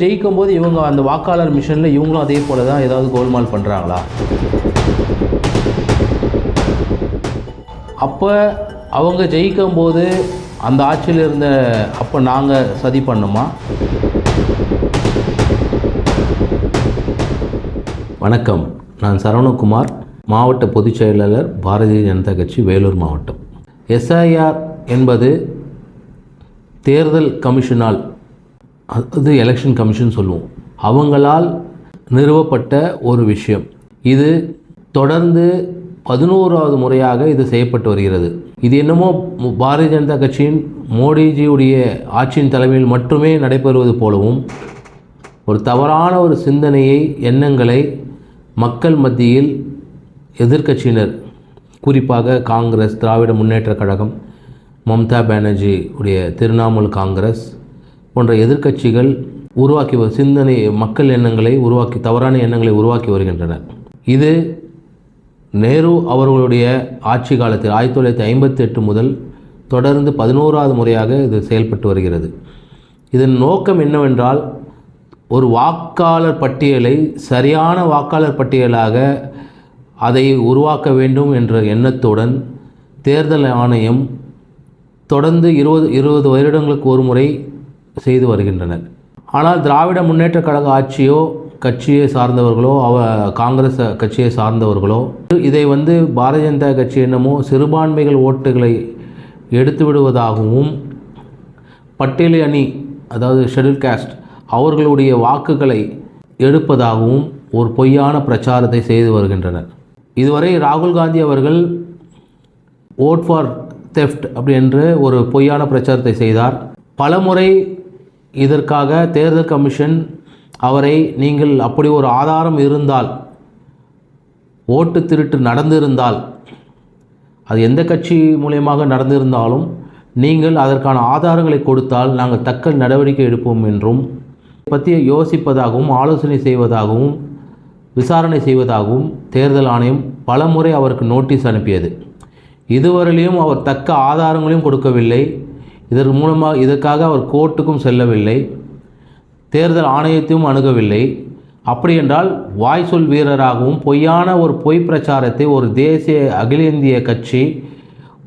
ஜெயிக்கும் போது இவங்க அந்த வாக்காளர் மிஷனில் இவங்களும் அதே போல தான் ஏதாவது கோல்மால் பண்ணுறாங்களா அப்போ அவங்க ஜெயிக்கும் போது அந்த ஆட்சியில் இருந்த அப்போ நாங்கள் சதி பண்ணுமா வணக்கம். நான் சரவணகுமார் மாவட்ட பொதுச் செயலாளர் பாரதிய ஜனதா கட்சி வேலூர் மாவட்டம். எஸ்ஐஆர் என்பது தேர்தல் கமிஷனால் அது எலெக்ஷன் கமிஷன் சொல்லுவோம். அவங்களால் நிறுவப்பட்ட ஒரு விஷயம். இது தொடர்ந்து பதினோராவது முறையாக இது செய்யப்பட்டு வருகிறது. இது என்னமோ பாரதிய ஜனதா கட்சியின் மோடிஜியுடைய ஆட்சியின் தலைமையில் மட்டுமே நடைபெறுவது போலவும் ஒரு தவறான ஒரு சிந்தனையை எண்ணங்களை மக்கள் மத்தியில் எதிர்க்கட்சியினர் குறிப்பாக காங்கிரஸ் திராவிட முன்னேற்றக் கழகம் மம்தா பானர்ஜி உடைய திரிணாமுல் காங்கிரஸ் போன்ற எதிர்க்கட்சிகள் உருவாக்கி சிந்தனை மக்கள் எண்ணங்களை உருவாக்கி தவறான எண்ணங்களை உருவாக்கி வருகின்றனர். இது நேரு அவர்களுடைய ஆட்சி காலத்தில் ஆயிரத்தி தொள்ளாயிரத்தி ஐம்பத்தி எட்டு முதல் தொடர்ந்து பதினோராவது முறையாக இது செயல்பட்டு வருகிறது. இதன் நோக்கம் என்னவென்றால் ஒரு வாக்காளர் பட்டியலை சரியான வாக்காளர் பட்டியலாக அதை உருவாக்க வேண்டும் என்ற எண்ணத்துடன் தேர்தல் ஆணையம் தொடர்ந்து இருபது இருபது வருடங்களுக்கு ஒரு முறை செய்து வருகின்றனர். ஆனால் திராவிட முன்னேற்றக் கழக ஆட்சியோ கட்சியை சார்ந்தவர்களோ அவ காங்கிரஸ் கட்சியை சார்ந்தவர்களோ இதை வந்து பாரதிய ஜனதா கட்சி என்னமோ சிறுபான்மைகள் ஓட்டுகளை எடுத்து விடுவதாகவும் பட்டியல் அணி அதாவது ஷெடியூல் காஸ்ட் அவர்களுடைய வாக்குகளை எடுப்பதாகவும் ஒரு பொய்யான பிரச்சாரத்தை செய்து வருகின்றனர். இதுவரை ராகுல் காந்தி அவர்கள் ஓட் ஃபார் தெஃப்ட் அப்படி என்று ஒரு பொய்யான பிரச்சாரத்தை செய்தார். பலமுறை இதற்காக தேர்தல் கமிஷன் அவரை நீங்கள் அப்படி ஒரு ஆதாரம் இருந்தால் ஓட்டு திருட்டு நடந்திருந்தால் அது எந்த கட்சி மூலியமாக நடந்திருந்தாலும் நீங்கள் அதற்கான ஆதாரங்களை கொடுத்தால் நாங்கள் தக்க நடவடிக்கை எடுப்போம் என்றும் பற்றி யோசிப்பதாகவும் ஆலோசனை செய்வதாகவும் விசாரணை செய்வதாகவும் தேர்தல் ஆணையம் பலமுறை அவருக்கு நோட்டீஸ் அனுப்பியது. இதுவரையிலும் அவர் தக்க ஆதாரங்களையும் கொடுக்கவில்லை. இதன் மூலமாக இதற்காக அவர் கோர்ட்டுக்கும் செல்லவில்லை தேர்தல் ஆணையத்தையும் அணுகவில்லை. அப்படியென்றால் வாய் சொல் வீரராகவும் பொய்யான ஒரு பொய் பிரச்சாரத்தை ஒரு தேசிய அகில இந்திய கட்சி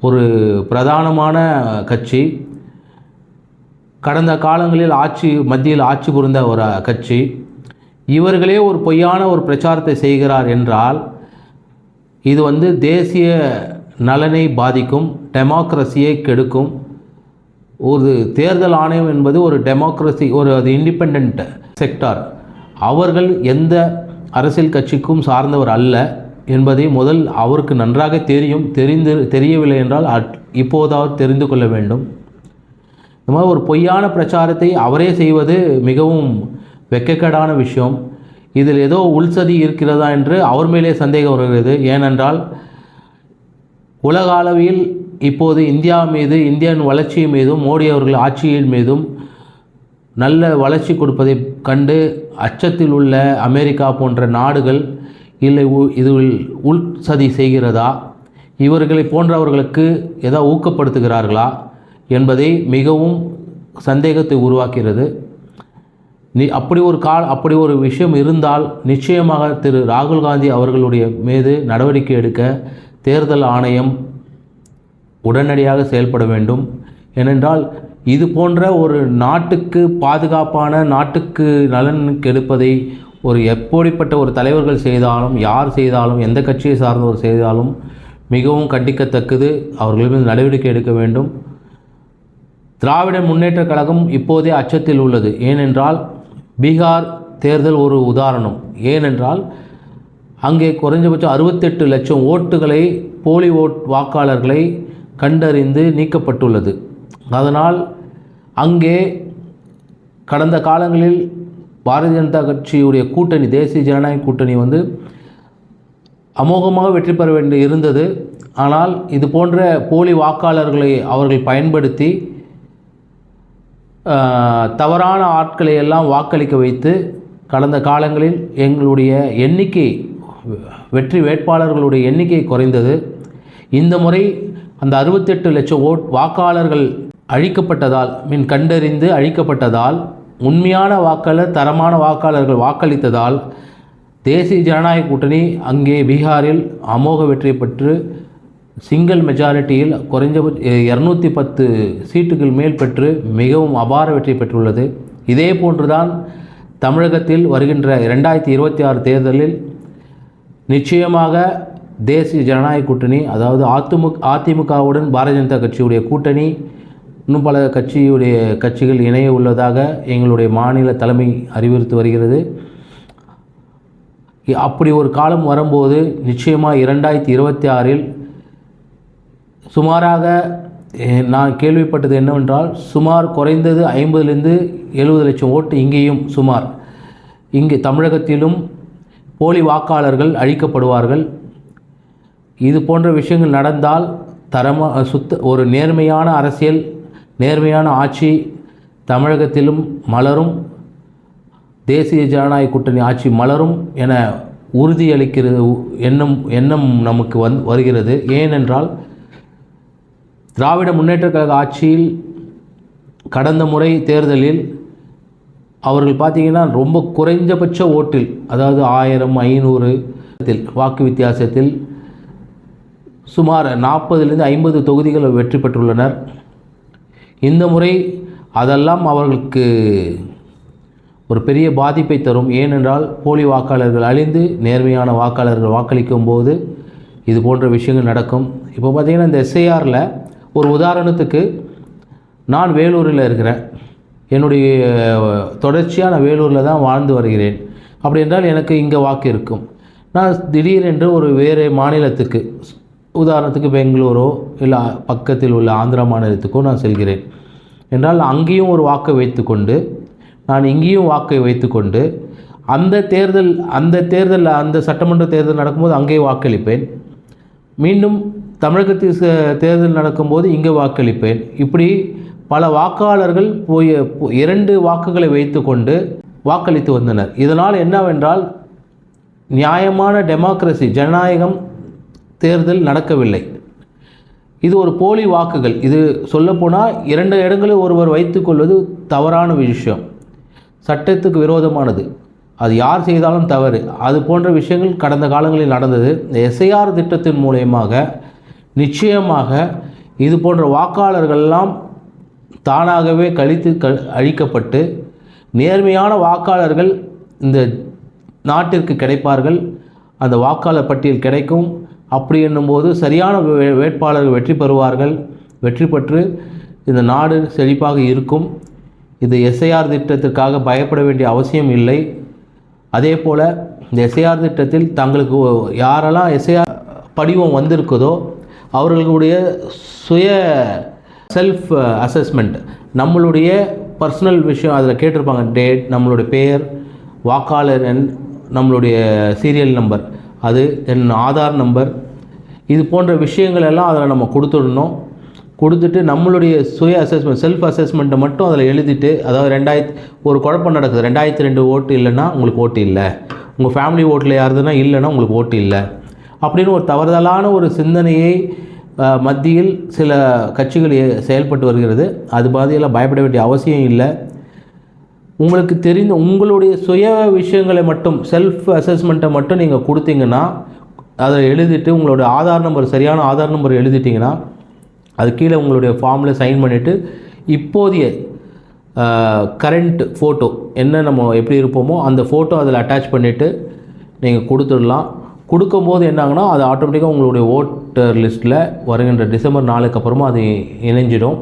ஒரு பிரதானமான கட்சி கடந்த காலங்களில் ஆட்சி மத்தியில் ஆட்சி புரிந்த ஒரு கட்சி இவர்களே ஒரு பொய்யான ஒரு பிரச்சாரத்தை செய்கிறார் என்றால் இது வந்து தேசிய நலனை பாதிக்கும் டெமோக்ரஸியை கெடுக்கும் ஒரு தேர்தல் ஆணையம் என்பது ஒரு டெமோக்ரஸி ஒரு அது இண்டிபெண்ட் செக்டார் அவர்கள் எந்த அரசியல் கட்சிக்கும் சார்ந்தவர் அல்ல என்பதை முதல் அவருக்கு நன்றாக தெரியும். தெரிந்து தெரியவில்லை என்றால் அட்- இப்போதாவது தெரிந்து கொள்ள வேண்டும். இந்த மாதிரி ஒரு பொய்யான பிரச்சாரத்தை அவரே செய்வது மிகவும் வெக்கக்கேடான விஷயம். இதில் ஏதோ உள்சதி இருக்கிறதா என்று அவர் மேலே சந்தேகம் வருகிறது. ஏனென்றால் உலக அளவில் இப்போது இந்தியா மீது இந்தியாவின் வளர்ச்சி மீதும் மோடி அவர்கள் ஆட்சியின் மீதும் நல்ல வளர்ச்சி கொடுப்பதை கண்டு அச்சத்தில் உள்ள அமெரிக்கா போன்ற நாடுகள் இல்லை உ- இதில் உள் சதி செய்கிறதா? இவர்களை போன்றவர்களுக்கு ஏதோ ஊக்கப்படுத்துகிறார்களா என்பதை மிகவும் சந்தேகத்தை உருவாக்கிறது. நீ அப்படி ஒரு கால் அப்படி ஒரு விஷயம் இருந்தால் நிச்சயமாக திரு ராகுல் காந்தி அவர்களுடைய மீது நடவடிக்கை எடுக்க தேர்தல் ஆணையம் உடனடியாக செயல்பட வேண்டும். ஏனென்றால் இது போன்ற ஒரு நாட்டுக்கு பாதுகாப்பான நாட்டுக்கு நலன் கெடுப்பதை ஒரு எப்படிப்பட்ட ஒரு தலைவர்கள் செய்தாலும் யார் செய்தாலும் எந்த கட்சியை சார்ந்தவர் செய்தாலும் மிகவும் கண்டிக்கத்தக்கது. அவர்கள் மீது நடவடிக்கை எடுக்க வேண்டும். திராவிட முன்னேற்றக் கழகம் இப்போதே அச்சத்தில் உள்ளது. ஏனென்றால் பீகார் தேர்தல் ஒரு உதாரணம். ஏனென்றால் அங்கே குறைஞ்சபட்சம் அறுபத்தெட்டு லட்சம் ஓட்டுகளை போலி ஓட் வாக்காளர்களை கண்டறிந்து நீக்கப்பட்டுள்ளது. அதனால் அங்கே கடந்த காலங்களில் பாரதிய ஜனதா கட்சியுடைய கூட்டணி தேசிய ஜனநாயக கூட்டணி வந்து அமோகமாக வெற்றி பெற வேண்டி இருந்தது. ஆனால் இது போன்ற போலி வாக்காளர்களை அவர்கள் பயன்படுத்தி தவறான ஆட்களை எல்லாம் வாக்களிக்க வைத்து கடந்த காலங்களில் எங்களுடைய எண்ணிக்கை வெற்றி வேட்பாளர்களுடைய எண்ணிக்கை குறைந்தது. இந்த முறை அந்த அறுபத்தெட்டு லட்சம் ஓட் வாக்காளர்கள் அழிக்கப்பட்டதால் மின் கண்டறிந்து அழிக்கப்பட்டதால் உண்மையான வாக்காளர் தரமான வாக்காளர்கள் வாக்களித்ததால் தேசிய ஜனநாயக கூட்டணி அங்கே பீகாரில் அமோக வெற்றி பெற்று சிங்கிள் மெஜாரிட்டியில் குறைஞ்சபட்ச இரநூத்தி பத்து சீட்டுகள் மேல் பெற்று மிகவும் அபார வெற்றி பெற்றுள்ளது. இதே போன்றுதான் தமிழகத்தில் வருகின்ற இரண்டாயிரத்தி இருபத்தி ஆறு தேர்தலில் நிச்சயமாக தேசிய ஜனநாயக கூட்டணி அதாவது அதிமுக அதிமுகவுடன் பாரதிய ஜனதா கட்சியுடைய கூட்டணி இன்னும் பல கட்சியுடைய கட்சிகள் இணைய உள்ளதாக எங்களுடைய மாநில தலைமை அறிவுறுத்தி வருகிறது. அப்படி ஒரு காலம் வரும்போது நிச்சயமாக இரண்டாயிரத்தி இருபத்தி ஆறில் சுமாராக நான் கேள்விப்பட்டது என்னவென்றால் சுமார் குறைந்தது ஐம்பதுலேருந்து எழுபது லட்சம் ஓட்டு இங்கேயும் சுமார். இங்கே தமிழகத்திலும் போலி வாக்காளர்கள் அழிக்கப்படுவார்கள். இது போன்ற விஷயங்கள் நடந்தால் தரமாக சுத்த ஒரு நேர்மையான அரசியல் நேர்மையான ஆட்சி தமிழகத்திலும் மலரும் தேசிய ஜனநாயக கூட்டணி ஆட்சி மலரும் என உறுதியளிக்கிறது எண்ணம் எண்ணம் நமக்கு வந் வருகிறது. ஏனென்றால் திராவிட முன்னேற்ற கழக ஆட்சியில் கடந்த முறை தேர்தலில் அவர்கள் பார்த்திங்கன்னா ரொம்ப குறைஞ்சபட்ச ஓட்டில் அதாவது ஆயிரம் ஐநூறு வாக்கு வித்தியாசத்தில் சுமார் நாற்பதுலேருந்து ஐம்பது தொகுதிகள் வெற்றி பெற்றுள்ளனர். இந்த முறை அதெல்லாம் அவர்களுக்கு ஒரு பெரிய பாதிப்பை தரும். ஏனென்றால் போலி வாக்காளர்கள் அழிந்து நேர்மையான வாக்காளர்கள் வாக்களிக்கும் போது இது போன்ற விஷயங்கள் நடக்கும். இப்போ பார்த்திங்கன்னா இந்த எஸ்ஐஆரில் ஒரு உதாரணத்துக்கு நான் வேலூரில் இருக்கிறேன். என்னுடைய தொடர்ச்சியாக நான் வேலூரில் தான் வாழ்ந்து வருகிறேன். அப்படி என்றால் எனக்கு இங்கே வாக்கு இருக்கும். நான் திடீரென்று ஒரு வேறு மாநிலத்துக்கு உதாரணத்துக்கு பெங்களூரோ இல்லை பக்கத்தில் உள்ள ஆந்திரா மாநிலத்துக்கோ நான் செல்கிறேன். என்றால் அங்கேயும் ஒரு வாக்கை வைத்துக்கொண்டு நான் இங்கேயும் வாக்கை வைத்துக்கொண்டு அந்த தேர்தல் அந்த தேர்தலில் அந்த சட்டமன்ற தேர்தல் நடக்கும்போது அங்கேயே வாக்களிப்பேன். மீண்டும் தமிழகத்தில் தேர்தல் நடக்கும்போது இங்கே வாக்களிப்பேன். இப்படி பல வாக்காளர்கள் போய் இரண்டு வாக்குகளை வைத்துக்கொண்டு வாக்களித்து வந்தனர். இதனால் என்னவென்றால் நியாயமான டெமோக்ரஸி ஜனநாயகம் தேர்தல் நடக்கவில்லை. இது ஒரு போலி வாக்குகள். இது சொல்லப்போனால் இரண்டு இடங்களில் ஒருவர் வைத்துக்கொள்வது தவறான விஷயம். சட்டத்துக்கு விரோதமானது. அது யார் செய்தாலும் தவறு. அது போன்ற விஷயங்கள் கடந்த காலங்களில் நடந்தது. இந்த எஸ்ஐஆர் திட்டத்தின் மூலயமாக நிச்சயமாக இது போன்ற வாக்காளர்கள்லாம் தானாகவே கழித்து க அழிக்கப்பட்டு நேர்மையான வாக்காளர்கள் இந்த நாட்டிற்கு கிடைப்பார்கள். அந்த வாக்காளர் பட்டியல் கிடைக்கும். அப்படி என்னும்போது சரியான வே- வேட்பாளர்கள் வெற்றி பெறுவார்கள். வெற்றி பெற்று இந்த நாடு செழிப்பாக இருக்கும். இது எஸ்ஐஆர் திட்டத்திற்காக பயப்பட வேண்டிய அவசியம் இல்லை. அதே போல் இந்த எஸ்ஐஆர் திட்டத்தில் தங்களுக்கு யாரெல்லாம் எஸ்ஐஆர் படிவம் வந்திருக்குதோ அவர்களுடைய சுய செல்ஃப் அசஸ்மெண்ட் நம்மளுடைய பர்சனல் விஷயம் அதில் கேட்டிருப்பாங்க. டேட் நம்மளுடைய பெயர் வாக்காளர் எண் நம்மளுடைய சீரியல் நம்பர் அது என் ஆதார் நம்பர். இது போன்ற விஷயங்கள் எல்லாம் அதில் நம்ம கொடுத்துடணும். கொடுத்துட்டு நம்மளுடைய சுய அசஸ்மெண்ட் செல்ஃப் அசஸ்மெண்ட்டை மட்டும் அதில் எழுதிட்டு அதாவது ரெண்டாயிரத்தி ஒரு குழப்பம் நடக்குது. ரெண்டாயிரத்தி ரெண்டு ஓட்டு இல்லைன்னா உங்களுக்கு ஓட்டு இல்லை. உங்கள் ஃபேமிலி ஓட்டில் யாருதுன்னா இல்லைன்னா உங்களுக்கு ஓட்டு இல்லை. அப்படின்னு ஒரு தவறுதலான ஒரு சிந்தனையை மத்தியில் சில கட்சிகள் செயல்பட்டு வருகிறது. அது பாதியெல்லாம் பயப்பட வேண்டிய அவசியம் இல்லை. உங்களுக்கு தெரிந்த உங்களுடைய சுய விஷயங்களை மட்டும் செல்ஃப் அசஸ்மெண்ட்டை மட்டும் நீங்கள் கொடுத்தீங்கன்னா அதை எழுதிட்டு உங்களோட ஆதார் நம்பர் சரியான ஆதார் நம்பர் எழுதிட்டிங்கன்னா அது கீழே உங்களுடைய ஃபார்மில் சைன் பண்ணிவிட்டு இப்போதைய கரண்ட் ஃபோட்டோ என்ன நம்ம எப்படி இருப்போமோ அந்த ஃபோட்டோ அதில் அட்டாச் பண்ணிவிட்டு நீங்கள் கொடுத்துடலாம். கொடுக்கும்போது என்னாங்கன்னா அது ஆட்டோமேட்டிக்காக உங்களுடைய ஓட்டர் லிஸ்ட்டில் வருகின்ற டிசம்பர் நாளுக்கு அப்புறமா அது இணைஞ்சிடும்.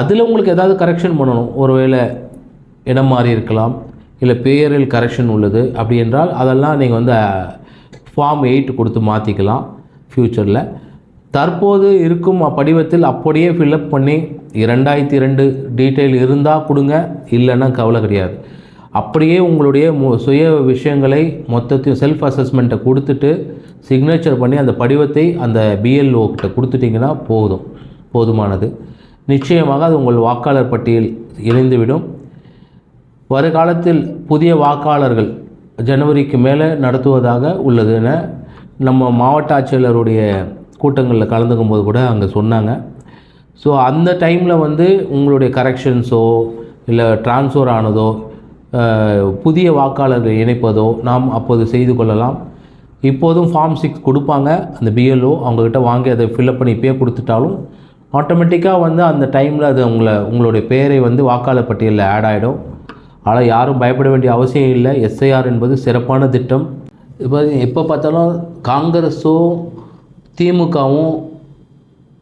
அதில் உங்களுக்கு ஏதாவது கரெக்ஷன் பண்ணணும். ஒருவேளை இடம் மாறி இருக்கலாம் இல்லை பேரில் கரெக்ஷன் உள்ளது. அப்படி என்றால் அதெல்லாம் நீங்கள் வந்து ஃபார்ம் எயிட் கொடுத்து மாற்றிக்கலாம் ஃப்யூச்சரில் தற்போது இருக்கும் படிவத்தில் அப்படியே ஃபில்அப் பண்ணி இரண்டாயிரத்தி ரெண்டு டீட்டெயில் இருந்தால் கொடுங்க இல்லைன்னா கவலை கிடையாது. அப்படியே உங்களுடைய மு- சுய விஷயங்களை மொத்தத்தையும் செல்ஃப் அசஸ்மெண்ட்டை கொடுத்துட்டு சிக்னேச்சர் பண்ணி அந்த படிவத்தை அந்த பிஎல்ஓ கிட்ட கொடுத்துட்டிங்கன்னா போதும் போதுமானது. நிச்சயமாக அது உங்கள் வாக்காளர் பட்டியல் இணைந்துவிடும். வருகாலத்தில் புதிய வாக்காளர்கள் ஜனவரிக்கு மேலே நடத்துவதாக உள்ளது என நம்ம மாவட்ட ஆட்சியாளருடைய கூட்டங்களில் கலந்துக்கும் போது கூட அங்கே சொன்னாங்க. ஸோ அந்த டைமில் வந்து உங்களுடைய கரெக்ஷன்ஸோ இல்லை டிரான்ஸ்ஃபர் ஆனதோ புதிய வாக்காளர்களை இணைப்பதோ நாம் அப்போது செய்து கொள்ளலாம். இப்போதும் ஃபார்ம் சிக்ஸ் கொடுப்பாங்க. அந்த பிஎல்ஓ அவங்கக்கிட்ட வாங்கி அதை ஃபில்அப் பண்ணி பே கொடுத்துட்டாலும் ஆட்டோமேட்டிக்காக வந்து அந்த டைமில் அது உங்களை உங்களுடைய பேரை வந்து வாக்காளர் பட்டியலில் ஆட் ஆகிடும் ஆனால் யாரும் பயப்பட வேண்டிய அவசியம் இல்லை. எஸ்ஐஆர் என்பது சிறப்பான திட்டம். இப்போ எப்போ பார்த்தாலும் காங்கிரஸும் திமுகவும்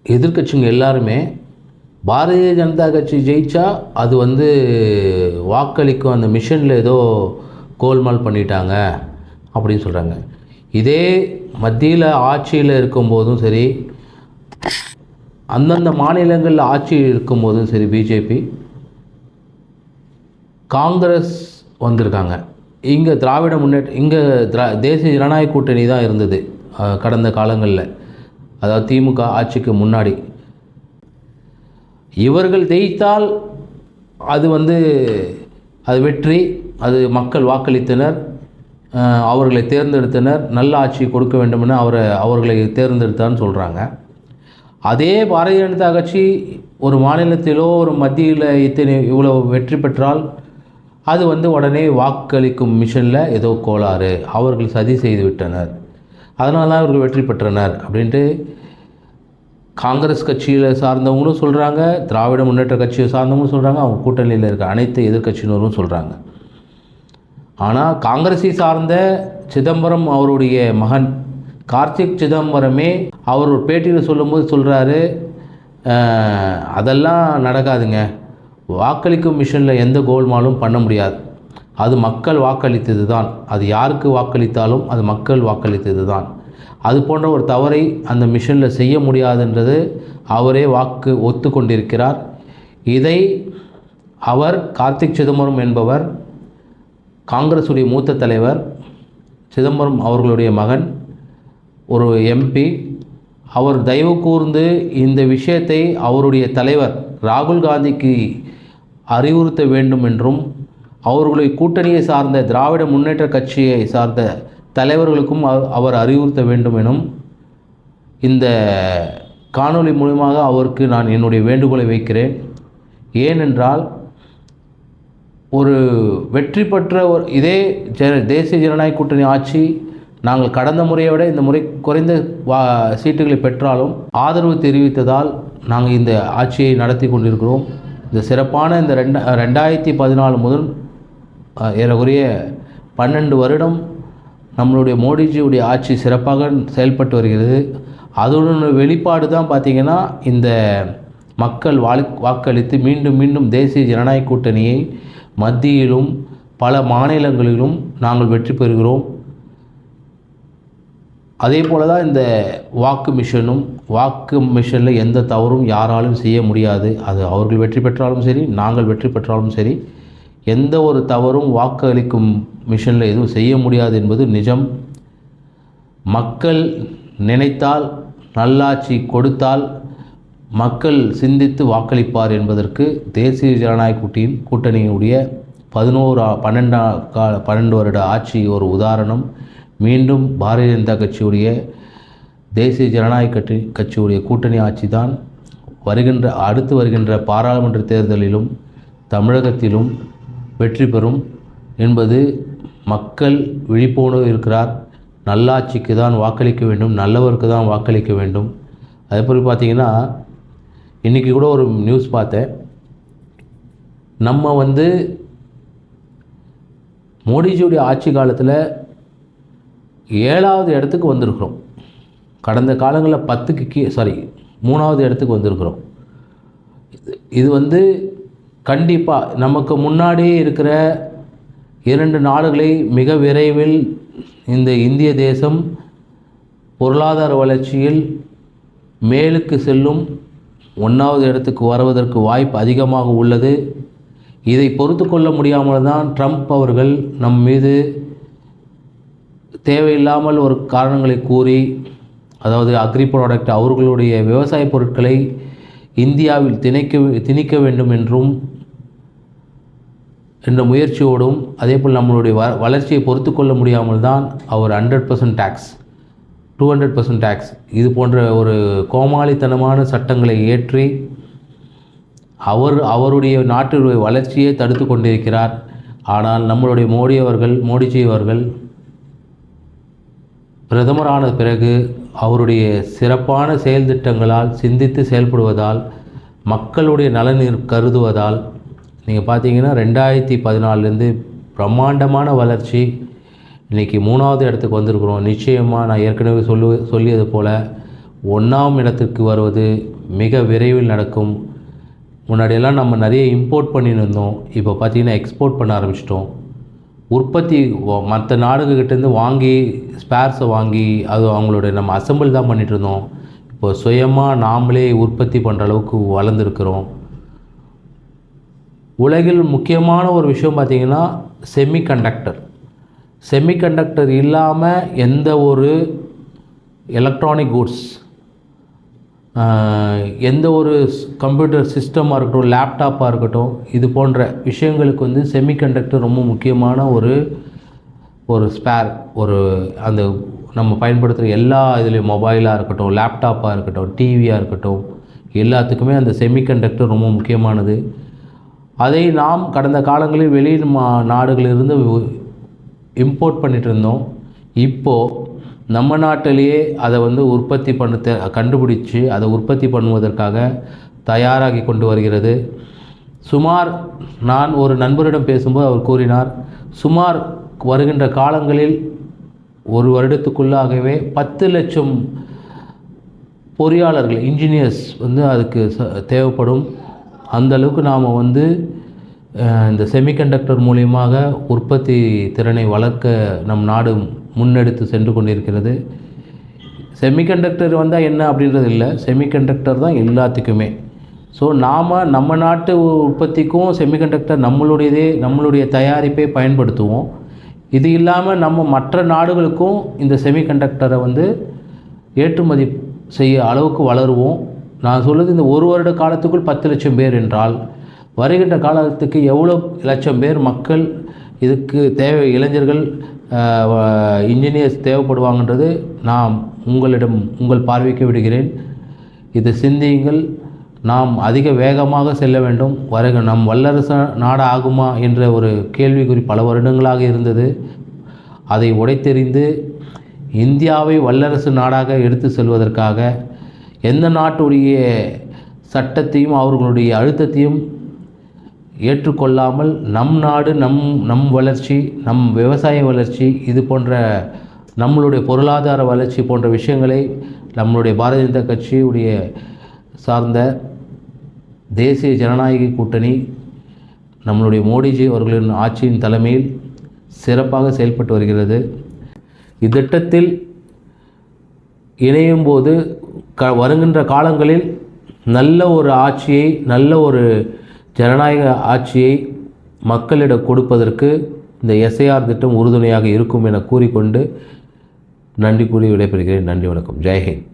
எதிர்க்கட்சிங்க எல்லாருமே பாரதிய ஜனதா கட்சி ஜெயித்தா அது வந்து வாக்களிக்கும் அந்த மிஷனில் ஏதோ கோல்மால் பண்ணிட்டாங்க அப்படின்னு சொல்கிறாங்க இதே மத்தியில் ஆட்சியில் இருக்கும்போதும் சரி அந்தந்த மாநிலங்களில் ஆட்சி இருக்கும்போதும் சரி பிஜேபி காங்கிரஸ் வந்திருக்காங்க. இங்கே திராவிட முன்னேற்ற இங்கே திரா தேசிய ஜனநாயக கூட்டணி தான் இருந்தது கடந்த காலங்களில். அதாவது திமுக ஆட்சிக்கு முன்னாடி. இவர்கள் ஜெயித்தால் அது வந்து அது வெற்றி அது மக்கள் வாக்களித்தனர் அவர்களை தேர்ந்தெடுத்தனர் நல்ல ஆட்சி கொடுக்க வேண்டுமென அவரை அவர்களை தேர்ந்தெடுத்தான்னு சொல்கிறாங்க அதே பாரதிய ஜனதா கட்சி ஒரு மாநிலத்திலோ ஒரு மத்தியில் இத்தனை இவ்வளோ வெற்றி பெற்றால் அது வந்து உடனே வாக்களிக்கும் மிஷனில் ஏதோ கோளாறு. அவர்கள் சதி செய்து விட்டனர். அதனால தான் அவர்கள் வெற்றி பெற்றனர் அப்படின்ட்டு காங்கிரஸ் கட்சியில் சார்ந்தவங்களும் சொல்கிறாங்க திராவிட முன்னேற்ற கட்சியை சார்ந்தவங்களும் சொல்கிறாங்க அவங்க கூட்டணியில் இருக்க அனைத்து எதிர்க்கட்சியினரும் சொல்கிறாங்க ஆனால் காங்கிரஸை சார்ந்த சிதம்பரம் அவருடைய மகன் கார்த்திக் சிதம்பரமே அவர் ஒரு பேட்டியில் சொல்லும்போது சொல்கிறாரு அதெல்லாம் நடக்காதுங்க. வாக்களிக்கும் மிஷனில் எந்த கோல்மாலும் பண்ண முடியாது. அது மக்கள் வாக்களித்தது தான் அது யாருக்கு வாக்களித்தாலும் அது மக்கள் வாக்களித்தது தான் அது போன்ற ஒரு தவறை அந்த மிஷனில் செய்ய முடியாதுன்றது அவரே வாக்கு ஒத்துக்கொண்டிருக்கிறார் இதை அவர் கார்த்திக் சிதம்பரம் என்பவர் காங்கிரஸுடைய மூத்த தலைவர் சிதம்பரம் அவர்களுடைய மகன் ஒரு எம்பி அவர் தயவு கூர்ந்து இந்த விஷயத்தை அவருடைய தலைவர் ராகுல் காந்திக்கு அறிவுறுத்த வேண்டும் என்றும் அவர்களுடைய கூட்டணியை சார்ந்த திராவிட முன்னேற்ற கட்சியை சார்ந்த தலைவர்களுக்கும் அவர் அறிவுறுத்த வேண்டும் எனும் இந்த காணொளி மூலமாக அவருக்கு நான் என்னுடைய வேண்டுகோளை வைக்கிறேன். ஏனென்றால் ஒரு வெற்றி பெற்ற ஒரு இதே ஜன தேசிய ஜனநாயக கூட்டணி ஆட்சி நாங்கள் கடந்த முறையை விட இந்த முறை குறைந்த வா சீட்டுகளை பெற்றாலும் ஆதரவு தெரிவித்ததால் நாங்கள் இந்த ஆட்சியை நடத்தி கொண்டிருக்கிறோம். இந்த சிறப்பான இந்த ரெண்டா ரெண்டாயிரத்தி பதினாலு முதல் ஏறக்குறைய பன்னெண்டு வருடம் நம்மளுடைய மோடிஜியுடைய ஆட்சி சிறப்பாக செயல்பட்டு வருகிறது. அதோட வெளிப்பாடு தான் பார்த்திங்கன்னா இந்த மக்கள் வாழ் வாக்களித்து மீண்டும் மீண்டும் தேசிய ஜனநாயக கூட்டணியை மத்தியிலும் பல மாநிலங்களிலும் நாங்கள் வெற்றி பெறுகிறோம். அதே போல தான் இந்த வாக்கு மிஷனும் வாக்கு மிஷனில் எந்த தவறும் யாராலும் செய்ய முடியாது. அது அவர்கள் வெற்றி பெற்றாலும் சரி நாங்கள் வெற்றி பெற்றாலும் சரி எந்த ஒரு தவறும் வாக்கு அளிக்கும் மிஷனில் எதுவும் செய்ய முடியாது என்பது நிஜம். மக்கள் நினைத்தால் நல்லாட்சி கொடுத்தால் மக்கள் சிந்தித்து வாக்களிப்பார் என்பதற்கு தேசிய ஜனநாயக கூட்டியின் கூட்டணியினுடைய பதினோரு பன்னெண்டா கால பன்னெண்டு வருட ஆட்சி ஒரு உதாரணம். மீண்டும் பாரதிய ஜனதா கட்சியுடைய தேசிய ஜனநாயக கட்சி கட்சியுடைய கூட்டணி ஆட்சி தான் வருகின்ற அடுத்து வருகின்ற பாராளுமன்ற தேர்தலிலும் தமிழகத்திலும் வெற்றி பெறும் என்பது மக்கள் விழிப்புணர்வு இருக்கிறார். நல்லாட்சிக்கு தான் வாக்களிக்க வேண்டும் நல்லவருக்கு தான் வாக்களிக்க வேண்டும். அதே போல் பார்த்தீங்கன்னா இன்றைக்கி கூட ஒரு நியூஸ் பார்த்தேன். நம்ம வந்து மோடிஜியுடைய ஆட்சி காலத்தில் ஏழாவது இடத்துக்கு வந்திருக்கிறோம். கடந்த காலங்களில் பத்துக்கு கீ சாரி மூணாவது இடத்துக்கு வந்திருக்கிறோம். இது- இது வந்து கண்டிப்பாக நமக்கு முன்னாடி இருக்கிற இரண்டு நாடுகளை மிக விரைவில் இந்த இந்திய தேசம் பொருளாதார வளர்ச்சியில் மேலுக்கு செல்லும் ஒன்றாவது இடத்துக்கு வருவதற்கு வாய்ப்பு அதிகமாக உள்ளது. இதை பொறுத்து கொள்ள முடியாமல் தான் ட்ரம்ப் அவர்கள் நம் மீது தேவையில்லாமல் ஒரு காரணங்களை கூறி அதாவது அக்ரி ப்ராடக்ட் அவர்களுடைய விவசாய பொருட்களை இந்தியாவில் திணிக்க திணிக்க வேண்டும் என்றும் என்ற முயற்சியோடும் அதேபோல் நம்மளுடைய வ வளர்ச்சியை பொறுத்து கொள்ள முடியாமல் தான் அவர் hundred percent tax to hundred percent tax இது போன்ற ஒரு கோமாளித்தனமான சட்டங்களை ஏற்றி அவர் அவருடைய நாட்டினுடைய வளர்ச்சியை தடுத்து கொண்டிருக்கிறார். ஆனால் நம்மளுடைய மோடி அவர்கள் மோடிஜி அவர்கள் பிரதமரான பிறகு அவருடைய சிறப்பான செயல் திட்டங்களால் சிந்தித்து செயல்படுவதால் மக்களுடைய நலன் கருதுவதால் நீங்கள் பார்த்தீங்கன்னா ரெண்டாயிரத்தி பதினாலேருந்து பிரம்மாண்டமான வளர்ச்சி இன்றைக்கி மூணாவது இடத்துக்கு வந்திருக்கிறோம். நிச்சயமாக நான் ஏற்கனவே சொல்லு சொல்லியது போல் ஒன்றாம் இடத்துக்கு வருவது மிக விரைவில் நடக்கும். முன்னாடியெல்லாம் நம்ம நிறைய இம்போர்ட் பண்ணின்னு இருந்தோம். இப்போ பார்த்தீங்கன்னா எக்ஸ்போர்ட் பண்ண ஆரம்பிச்சிட்டோம். உற்பத்தி மற்ற நாடுகள்கிட்டேருந்து வாங்கி ஸ்பேர்ஸை வாங்கி அது அவங்களுடைய நம்ம அசெம்பிள் தான் பண்ணிகிட்ருந்தோம் இருந்தோம் இப்போ சுயமாக நாமளே உற்பத்தி பண்ணுற அளவுக்கு வளர்ந்துருக்கிறோம். உலகில் முக்கியமான ஒரு விஷயம் பார்த்திங்கன்னா செமிகண்டக்டர் செமிகண்டக்டர் இல்லாமல் எந்த ஒரு எலக்ட்ரானிக் கூட்ஸ் எந்த ஒரு கம்ப்யூட்டர் சிஸ்டமாக இருக்கட்டும் லேப்டாப்பாக இருக்கட்டும் இது போன்ற விஷயங்களுக்கு வந்து செமிகண்டக்டர் ரொம்ப முக்கியமான ஒரு ஒரு ஸ்பேர் ஒரு அந்த நம்ம பயன்படுத்துகிற எல்லா இதுலேயும் மொபைலாக இருக்கட்டும் லேப்டாப்பாக இருக்கட்டும் டிவியாக இருக்கட்டும் எல்லாத்துக்குமே அந்த செமிகண்டக்டர் ரொம்ப முக்கியமானது. அதை நாம் கடந்த காலங்களில் வெளி மா நாடுகளிலிருந்து இம்போர்ட் பண்ணிகிட்டு இருந்தோம். இப்போது நம்ம நாட்டிலேயே அதை வந்து உற்பத்தி பண்ண தெ- கண்டுபிடிச்சு அதை உற்பத்தி பண்ணுவதற்காக தயாராகி கொண்டு வருகிறது. சுமார் நான் ஒரு நண்பரிடம் பேசும்போது அவர் கூறினார் சுமார் வருகின்ற காலங்களில் ஒரு வருடத்துக்குள்ளாகவே பத்து லட்சம் பொறியாளர்கள் இன்ஜினியர்ஸ் வந்து அதுக்கு ச- தேவைப்படும். அந்தளவுக்கு நாம் வந்து இந்த செமிகண்டக்டர் மூலியமாக உற்பத்தி திறனை வளர்க்க நம் நாடு முன்னெடுத்து சென்று கொண்டிருக்கிறது. செமிகண்டக்டர் வந்தால் என்ன அப்படின்றது இல்லை. செமிகண்டக்டர் தான் எல்லாத்துக்குமே. ஸோ நாம் நம்ம நாட்டு உற்பத்திக்கும் செமிகண்டக்டர் நம்மளுடையதே நம்மளுடைய தயாரிப்பை பயன்படுத்துவோம். இது இல்லாமல் நம்ம மற்ற நாடுகளுக்கும் இந்த செமிகண்டக்டரை வந்து ஏற்றுமதி செய்ய அளவுக்கு வளருவோம். நான் சொல்லுது இந்த ஒரு வருட காலத்துக்குள் பத்து லட்சம் பேர் என்றால் வருகின்ற காலத்துக்கு எவ்வளோ லட்சம் பேர் மக்கள் இதுக்கு தேவை இளைஞர்கள் இன்ஜினியர்ஸ் தேவைப்படுவாங்கன்றது நாம் உங்களிடம் உங்கள் பார்வைக்கு விடுகிறேன். இது சிந்தியுங்கள். நாம் அதிக வேகமாக செல்ல வேண்டும். வருக நம் வல்லரசு நாடு ஆகுமா என்ற ஒரு கேள்விக்குறி பல வருடங்களாக இருந்தது. அதை உடைத்தெறிந்து இந்தியாவை வல்லரசு நாடாக எடுத்து செல்வதற்காக எந்த நாட்டுடைய சட்டத்தையும் அவர்களுடைய அழுத்தத்தையும் ஏற்றுக்கொள்ளாமல் நம் நாடு நம் நம் வளர்ச்சி நம் விவசாய வளர்ச்சி இது போன்ற நம்மளுடைய பொருளாதார வளர்ச்சி போன்ற விஷயங்களை நம்மளுடைய பாரதிய ஜனதா கட்சியுடைய சார்ந்த தேசிய ஜனநாயக கூட்டணி நம்மளுடைய மோடிஜி அவர்களின் ஆட்சியின் தலைமையில் சிறப்பாக செயல்பட்டு வருகிறது. இத்திட்டத்தில் இணையும் போது க வருகின்ற காலங்களில் நல்ல ஒரு ஆட்சியை நல்ல ஒரு ஜனநாயக ஆட்சியை மக்களிடம் கொடுப்பதற்கு இந்த எஸ்ஐஆர் திட்டம் உறுதுணையாக இருக்கும் என கூறிக்கொண்டு நன்றி கூறி விடைபெறுகிறேன். நன்றி வணக்கம். ஜெய்ஹிந்த்